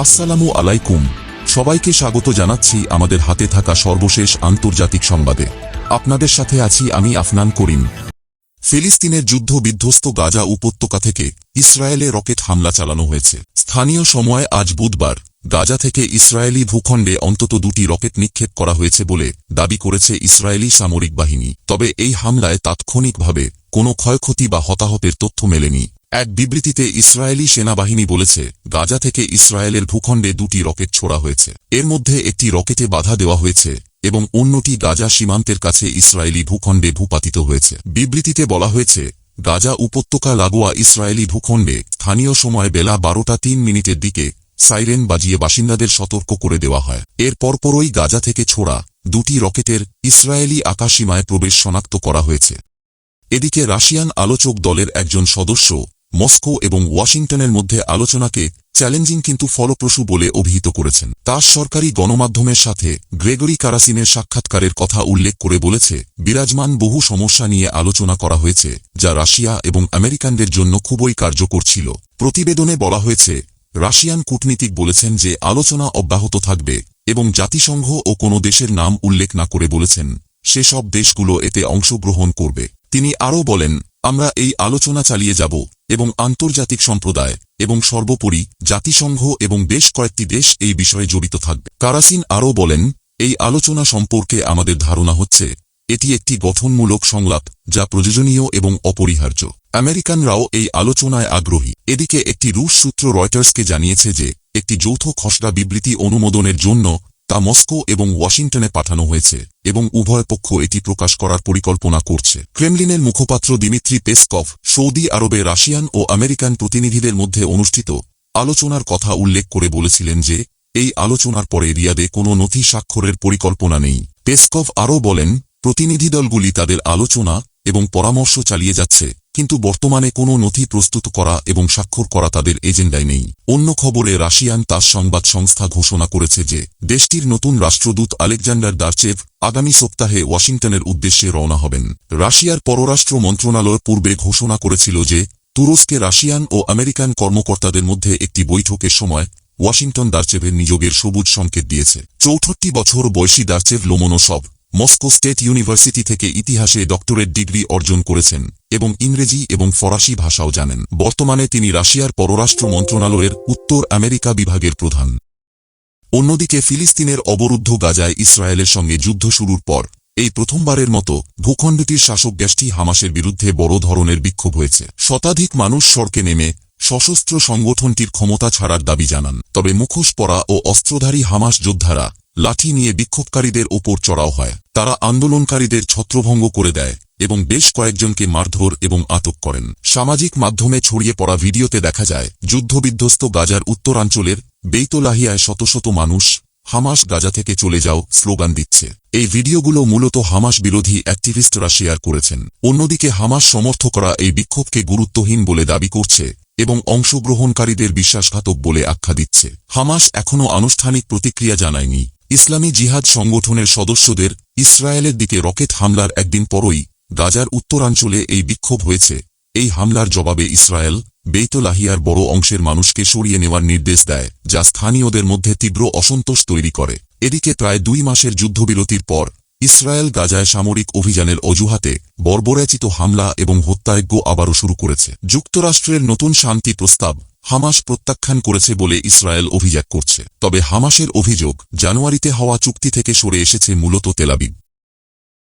আসসালামু আলাইকুম। সবাইকে স্বাগত জানাচ্ছি আমাদের হাতে থাকা সর্বশেষ আন্তর্জাতিক সংবাদে। আপনাদের সাথে আছি আমি আফনান করিম। ফিলিস্তিনের যুদ্ধ বিধ্বস্ত গাজা উপত্যকা থেকে ইসরায়েলে রকেট হামলা চালানো হয়েছে। স্থানীয় সময় আজ বুধবার, গাজা থেকে ইসরায়েলি ভূখণ্ডে অন্তত দুটি রকেট নিক্ষেপ করা হয়েছে বলে দাবি করেছে ইসরায়েলি সামরিক বাহিনী। তবে এই হামলায় তাৎক্ষণিকভাবে কোনো ক্ষয়ক্ষতি বা হতাহতের তথ্য মেলেনি। এক বিবৃতিতে ইসরায়েলি সেনাবাহিনী বলেছে, গাজা থেকে ইসরায়েলের ভূখণ্ডে দুটি রকেট ছোড়া হয়েছে। এর মধ্যে একটি রকেটে বাধা দেওয়া হয়েছে এবং অন্যটি গাজা সীমান্তের কাছে ইসরায়েলি ভূখণ্ডে ভূপাতিত হয়েছে। বিবৃতিতে বলা হয়েছে, গাজা উপত্যকা লাগোয়া ইসরায়েলি ভূখণ্ডে স্থানীয় সময় বেলা বারোটা তিন মিনিটের দিকে সাইরেন বাজিয়ে বাসিন্দাদের সতর্ক করে দেওয়া হয়। এর পরপরই গাজা থেকে ছোড়া দুটি রকেটের ইসরায়েলি আকাশীমায় প্রবেশ শনাক্ত করা হয়েছে। এদিকে রাশিয়ান আলোচক দলের একজন সদস্য মস্কো এবং ওয়াশিংটনের মধ্যে আলোচনাকে চ্যালেঞ্জিং কিন্তু ফলপ্রসূ বলে অভিহিত করেছেন। তার সরকারি গণমাধ্যমের সাথে গ্রেগরি কারাসিনের সাক্ষাৎকারের কথা উল্লেখ করে বলেছে, বিরাজমান বহু সমস্যা নিয়ে আলোচনা করা হয়েছে, যা রাশিয়া এবং আমেরিকানদের জন্য খুবই কার্যকর ছিল। প্রতিবেদনে বলা হয়েছে, রাশিয়ান কূটনীতিক বলেছেন যে আলোচনা অব্যাহত থাকবে এবং জাতিসংঘ ও কোনো দেশের নাম উল্লেখ না করে বলেছেন, সেসব দেশগুলো এতে অংশগ্রহণ করবে। তিনি আরও বলেন, আমরা এই আলোচনা চালিয়ে যাব। এবং আন্তর্জাতিক সম্প্রদায় এবং সর্বোপরি জাতিসংঘ এবং বেশ কয়েকটি দেশ এই বিষয়ে জড়িত থাকবে। কারাসিন আরও বলেন, এই আলোচনা সম্পর্কে আমাদের ধারণা হচ্ছে, এটি একটি গঠনমূলক সংলাপ যা প্রয়োজনীয় এবং অপরিহার্য। আমেরিকানরাও এই আলোচনায় আগ্রহী। এদিকে একটি রুশ সূত্র রয়টার্সকে জানিয়েছে যে, একটি যৌথ খসড়া বিবৃতি অনুমোদনের জন্য তা মস্কো এবং ওয়াশিংটনে পাঠানো হয়েছে এবং উভয় পক্ষ এটি প্রকাশ করার পরিকল্পনা করছে। ক্রেমলিনের মুখপাত্র দিমিত্রি পেসকভ সৌদি আরবে রাশিয়ান ও আমেরিকান প্রতিনিধিদের মধ্যে অনুষ্ঠিত আলোচনার কথা উল্লেখ করে বলেছিলেন যে, এই আলোচনার পরে রিয়াদে কোনো নথি স্বাক্ষরের পরিকল্পনা নেই। পেসকভ আরও বলেন, প্রতিনিধি দলগুলি তাদের আলোচনা এবং পরামর্শ চালিয়ে যাচ্ছে। কিন্তু বর্তমানে কোনো নথি প্রস্তুত করা এবং স্বাক্ষর করা তাদের এজেন্ডায় নেই। অন্য খবরে রাশিয়ান তাস সংবাদ সংস্থা ঘোষণা করেছে যে, দেশটির নতুন রাষ্ট্রদূত আলেকজান্ডার দার্চেভ আগামী সপ্তাহে ওয়াশিংটনের উদ্দেশ্যে রওনা হবেন। রাশিয়ার পররাষ্ট্র মন্ত্রণালয় পূর্বে ঘোষণা করেছিল যে, তুরস্কে রাশিয়ান ও আমেরিকান কর্মকর্তাদের মধ্যে একটি বৈঠকের সময় ওয়াশিংটন দার্চেভের নিযোগের সবুজ সংকেত দিয়েছে। চৌষট্টি বছর বয়সী Darchiev Lomonosov Moscow State University থেকে ইতিহাসে ডক্টরেট ডিগ্রি অর্জন করেছেন এবং ইংরেজি এবং ফরাসি ভাষাও জানেন। বর্তমানে তিনি রাশিয়ার পররাষ্ট্র মন্ত্রণালয়ের উত্তর আমেরিকা বিভাগের প্রধান। অন্যদিকে ফিলিস্তিনের অবরুদ্ধ গাজায় ইসরায়েলের সঙ্গে যুদ্ধ শুরুর পর এই প্রথমবারের মতো ভূখণ্ডটির শাসক গ্যাসটি হামাসের বিরুদ্ধে বড় ধরনের বিক্ষোভ হয়েছে। শতাধিক মানুষ সড়কে নেমে সশস্ত্র সংগঠনটির ক্ষমতা ছাড়ার দাবি জানান। তবে মুখোশ পরা ও অস্ত্রধারী হামাস যোদ্ধারা লাঠি নিয়ে বিক্ষোভকারীদের ওপর চড়াও হয়। তারা আন্দোলনকারীদের ছত্রভঙ্গ করে দেয় এবং বেশ কয়েকজনকে মারধর এবং আটক করেন। সামাজিক মাধ্যমে ছড়িয়ে পড়া ভিডিওতে দেখা যায়, যুদ্ধবিধ্বস্ত গাজার উত্তরাঞ্চলের বেইতলাহিয়ায় শত শত মানুষ, হামাস গাজা থেকে চলে যাও স্লোগান দিচ্ছে। এই ভিডিওগুলো মূলত হামাস বিরোধী অ্যাক্টিভিস্টরা শেয়ার করেছেন। অন্যদিকে হামাস সমর্থকরা এই বিক্ষোভকে গুরুত্বহীন বলে দাবি করছে এবং অংশগ্রহণকারীদের বিশ্বাসঘাতক বলে আখ্যা দিচ্ছে। হামাস এখনও আনুষ্ঠানিক প্রতিক্রিয়া জানায়নি। ইসলামী জিহাদ সংগঠনের সদস্যদের ইসরায়েলের দিকে রকেট হামলার একদিন পরই গাজার উত্তরাঞ্চলে এই বিক্ষোভ হয়েছে। এই হামলার জবাবে ইসরায়েল বেইতলাহিয়ার বড় অংশের মানুষকে সরিয়ে নেওয়ার নির্দেশ দেয়, যা স্থানীয়দের মধ্যে তীব্র অসন্তোষ তৈরি করে। এদিকে প্রায় দুই মাসের যুদ্ধবিরতির পর ইসরায়েল গাজায় সামরিক অভিযানের অজুহাতে বর্বরাচিত হামলা এবং হত্যাযজ্ঞ আবারও শুরু করেছে। যুক্তরাষ্ট্রের নতুন শান্তি প্রস্তাব হামাস প্রত্যাখ্যান করেছে বলে ইসরায়েল অভিযোগ করছে। তবে হামাসের অভিযোগ, জানুয়ারিতে হওয়া চুক্তি থেকে সরে এসেছে মূলত তেলাবিব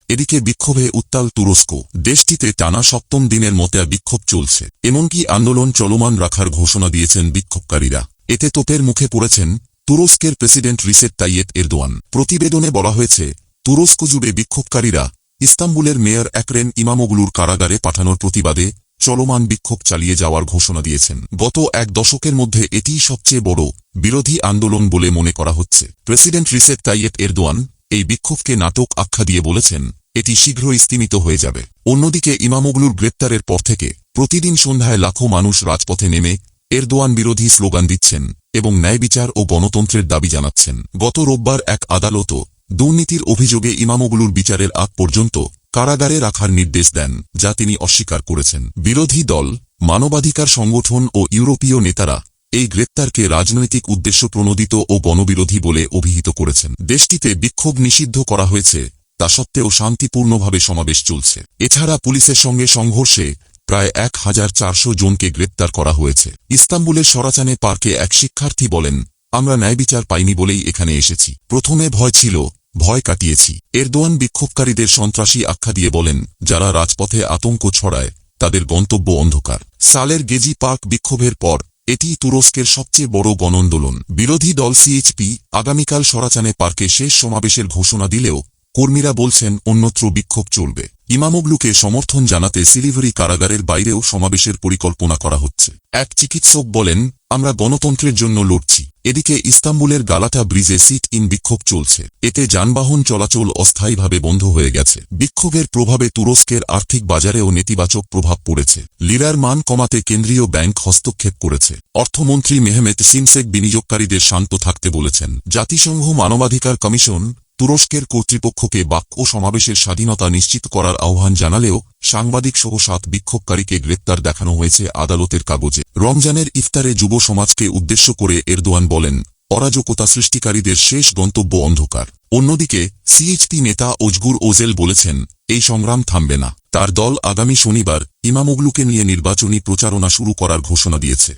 এদিকে বিক্ষোভে উত্তাল তুরস্ক। দেশটিতে টানা সপ্তম দিনের মতে বিক্ষোভ চলছে। এমনকি আন্দোলন চলমান রাখার ঘোষণা দিয়েছেন বিক্ষোভকারীরা। এতে তোপের মুখে পড়েছেন তুরস্কের প্রেসিডেন্ট রিসেট তাইয়েত এরদোয়ান। প্রতিবেদনে বলা হয়েছে, তুরস্ক জুড়ে বিক্ষোভকারীরা ইস্তাম্বুলের মেয়র একরেন ইমামোগুলুর কারাগারে পাঠানোর প্রতিবাদে চলমান বিক্ষোভ চালিয়ে যাওয়ার ঘোষণা দিয়েছেন। গত এক দশকের মধ্যে এটিই সবচেয়ে বড় বিরোধী আন্দোলন বলে মনে করা হচ্ছে। প্রেসিডেন্ট রিসেট তাইয়েত এরদোয়ান এই বিক্ষোভকে নাটক আখ্যা দিয়ে বলেছেন, এটি শীঘ্রই স্তিমিত হয়ে যাবে। অন্যদিকে ইমামোগলুর গ্রেপ্তারের পর থেকে প্রতিদিন সন্ধ্যায় লাখো মানুষ রাজপথে নেমে এরদোয়ান বিরোধী স্লোগান দিচ্ছেন এবং ন্যায় বিচার ও গণতন্ত্রের দাবি জানাচ্ছেন। গত রোববার এক আদালতও দুর্নীতির অভিযোগে ইমামোগুলুর বিচারের আগ পর্যন্ত কারাগারে রাখার নির্দেশ দেন, যা তিনি অস্বীকার করেছেন। বিরোধী দল, মানবাধিকার সংগঠন ও ইউরোপীয় নেতারা এই গ্রেপ্তারকে রাজনৈতিক উদ্দেশ্য প্রণোদিত ও গণবিরোধী বলে অভিহিত করেছেন। দেশটিতে বিক্ষোভ নিষিদ্ধ করা হয়েছে, তা সত্ত্বেও শান্তিপূর্ণভাবে সমাবেশ চলছে। এছাড়া পুলিশের সঙ্গে সংঘর্ষে প্রায় এক হাজার চারশো জনকে গ্রেপ্তার করা হয়েছে। ইস্তাম্বুলের সরাচানে পার্কে এক শিক্ষার্থী বলেন, আমরা ন্যায়বিচার পাইনি বলেই এখানে এসেছি। প্রথমে ভয় ছিল ভয় কাটিয়েছি। এরদোয়ান বিক্ষোভকারীদের সন্ত্রাসী আখ্যা দিয়ে বলেন, যারা রাজপথে আতঙ্ক ছড়ায়, তাদের গন্তব্য অন্ধকার। সালের গেজি পার্ক বিক্ষোভের পর, এটি তুরস্কের সবচেয়ে বড় গণন্দোলন। বিরোধী দল সিএইচপি আগামীকাল সরাচানে পার্কে শেষ সমাবেশের ঘোষণা দিলেও, কর্মীরা বলছেন অন্যত্র বিক্ষোভ চলবে। ইমামগলুকে সমর্থন জানাতে সিলিভারি কারাগারের বাইরেও সমাবেশের পরিকল্পনা করা হচ্ছে। এক চিকিৎসক বলেন, আমরা গণতন্ত্রের জন্য লড়ছি। এদিকে ইস্তাম্বুলের গালাটা ব্রিজে সিট ইন বিক্ষোভ চলছে। এতে যানবাহন চলাচল অস্থায়ীভাবে বন্ধ হয়ে গেছে। বিক্ষোভের প্রভাবে তুরস্কের আর্থিক বাজারেও নেতিবাচক প্রভাব পড়েছে। লিরার মান কমাতে কেন্দ্রীয় ব্যাংক হস্তক্ষেপ করেছে। অর্থমন্ত্রী মেহমেত সিমসেক বিনিয়োগকারীদের শান্ত থাকতে বলেছেন। জাতিসংঘ মানবাধিকার কমিশন তুরস্কের কর্তৃপক্ষকে বাক ও সমাবেশের স্বাধীনতা নিশ্চিত করার আহ্বান জানালেও সাংবাদিক সহ সাত বিক্ষোভকারীকে গ্রেপ্তার দেখানো হয়েছে আদালতের কাগজে। রমজানের ইফতারে যুব সমাজকে উদ্দেশ্য করে এরদোয়ান বলেন, অরাজকতা সৃষ্টিকারীদের শেষ গন্তব্য অন্ধকার। অন্যদিকে, সিএইচপি নেতা অজগুর ওজেল বলেছেন, এই সংগ্রাম থামবে না। তার দল আগামী শনিবার ইমামোগলুকে নিয়ে নির্বাচনী প্রচারণা শুরু করার ঘোষণা দিয়েছে।